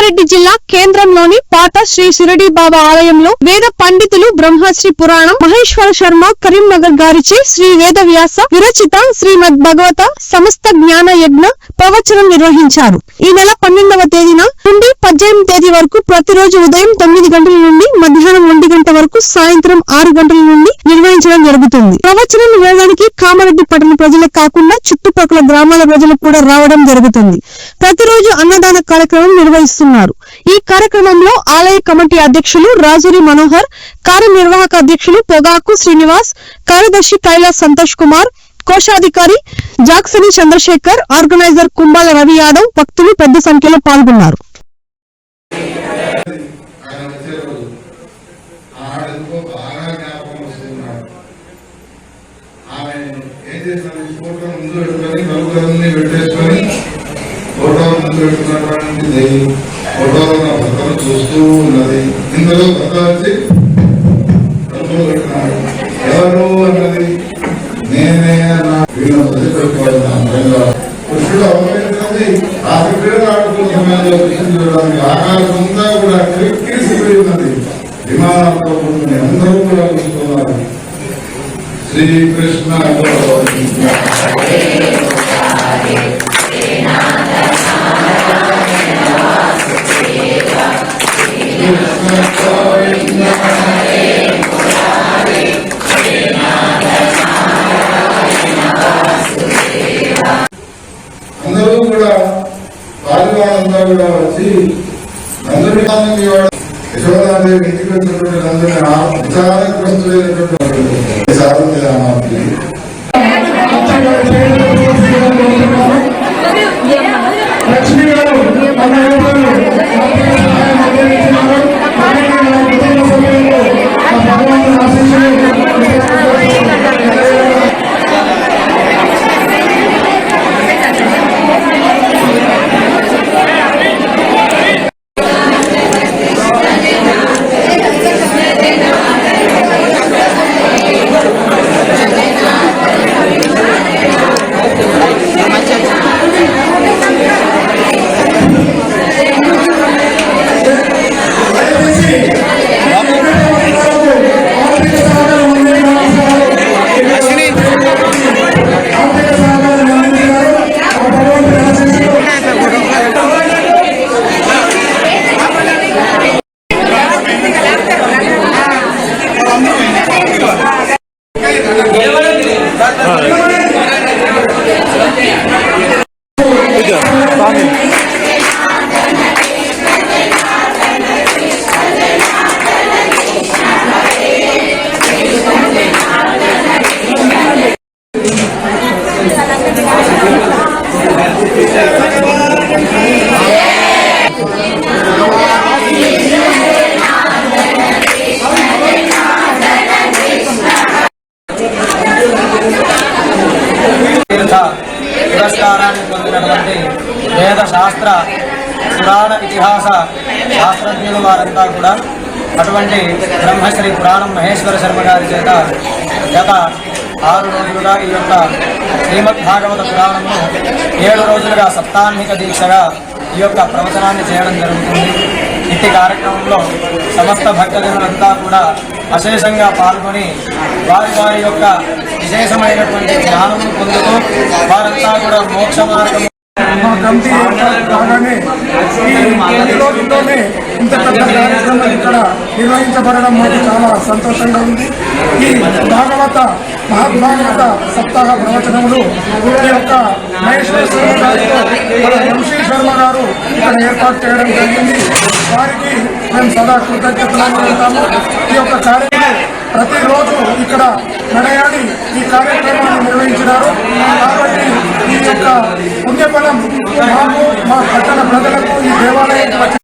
రంగారెడ్డి జిల్లా కేంద్రంలోని పాత శ్రీ షిరడి బాబా ఆలయంలో వేద పండితులు బ్రహ్మశ్రీ పురాణం మహేశ్వర శర్మ కరీంనగర్ గారిచే శ్రీ వేద వ్యాస విరచిత శ్రీమద్ భగవత సమస్త జ్ఞాన యజ్ఞ ప్రవచనం నిర్వహించారు. ఈ నెల పన్నెండవ తేదీన నుండి పద్దెనిమిది తేదీ వరకు ప్రతిరోజు ఉదయం తొమ్మిది గంటల నుండి మధ్యాహ్నం ఒంటి గంట వరకు సాయంత్రం ఆరు గంటల నుండి నిర్వహించడం జరుగుతుంది. ప్రవచనం వినడానికి కామారెడ్డి పట్టణ ప్రజలే కాకుండా చుట్టుపక్కల గ్రామాల ప్రజలు కూడా రావడం జరుగుతుంది. ప్రతిరోజు అన్నదాన కార్యక్రమం నిర్వహిస్తున్నారు. ఈ కార్యక్రమంలో ఆలయ కమిటీ అధ్యక్షులు రాజురి మనోహర్ కార్యనిర్వాహక అధ్యక్షులు పొగాకు శ్రీనివాస్ కార్యదర్శి కైలాస్ సంతోష్ కుమార్ కోశాధికారి జాక్సని చంద్రశేఖర్ ఆర్గనైజర్ కుంబాల రవి యాదవ్ భక్తులు పెద్ద సంఖ్యలో పాల్గొన్నారు. ఆమె ఏం చేసినది ఫోటో ముందు పెట్టుకొని పెట్టేసుకొని ఫోటో ముందు పెట్టుకున్నటువంటి ఫోటోలో నా భర్తను చూస్తూ ఉన్నది. ఇందులో భర్త వచ్చి తలుపులు పెట్టినాడు ఎవరు అన్నది? నేనే నా వీళ్ళు వదిలిపెట్టుకోవాలి నా అందంగా కృష్ణుడు అవతరించినది ఆ క్రీడలు ఆడుతున్న సమయంలో కృష్ణుడు చూడడానికి ఆకాశం అంతా కూడా క్రిక్కిరిసిపోయి ఉన్నది విమానాలతో అందరూ కూడా చూస్తున్నారు. శ్రీకృష్ణ అందరూ కూడా రాజువాళ్ళంతా కూడా వచ్చి నందుని యశోదాదేవి ఇంటికి వచ్చినటువంటి నందుని విచారగ్రస్తులైనటువంటి సాధన రామాకి లక్ష్మి గారు ఉన్నటువంటి వేద శాస్త్ర పురాణ ఇతిహాస శాస్త్రజ్ఞులు వారంతా కూడా అటువంటి బ్రహ్మశ్రీ పురాణం మహేశ్వర శర్మ గారి చేత గత ఆరు రోజులుగా ఈ యొక్క శ్రీమద్ భాగవత పురాణంను ఏడు రోజులుగా సప్తాహిక దీక్షగా ఈ యొక్క ప్రవచనాన్ని చేయడం జరుగుతుంది. ఇట్టి కార్యక్రమంలో సమస్త భక్తజనులంతా కూడా అశేషంగా పాల్గొని వారి వారి యొక్క విశేషమైనటువంటి జ్ఞానము పొందుతూ వారంతా కూడా మోక్ష మార్గం మా కమిటీ ఏర్పాటు కాగానే ఈ రోజుల్లోనే ఇంత పెద్ద కార్యక్రమం ఇక్కడ నిర్వహించబడడం మాకు చాలా సంతోషంగా ఉంది. ఈ భాగవత మహాభాగవత సప్తాహ ప్రవచనములు ఈ యొక్క మహేశ్వర శర్మ గారితో మన వంశీ శర్మ గారు ఇక్కడ ఏర్పాటు చేయడం జరిగింది. వారికి మేము సదా కృతజ్ఞతలు ఉంటాము ఈ యొక్క కార్యక్రమం ప్రతిరోజు ఇక్కడ నడయాడి ఈ కార్యక్రమాన్ని నిర్వహించినారు. కాబట్టి ఈ యొక్క పుణ్యఫలం మాకు మా పట్టణ ప్రజలకు ఈ దేవాలయం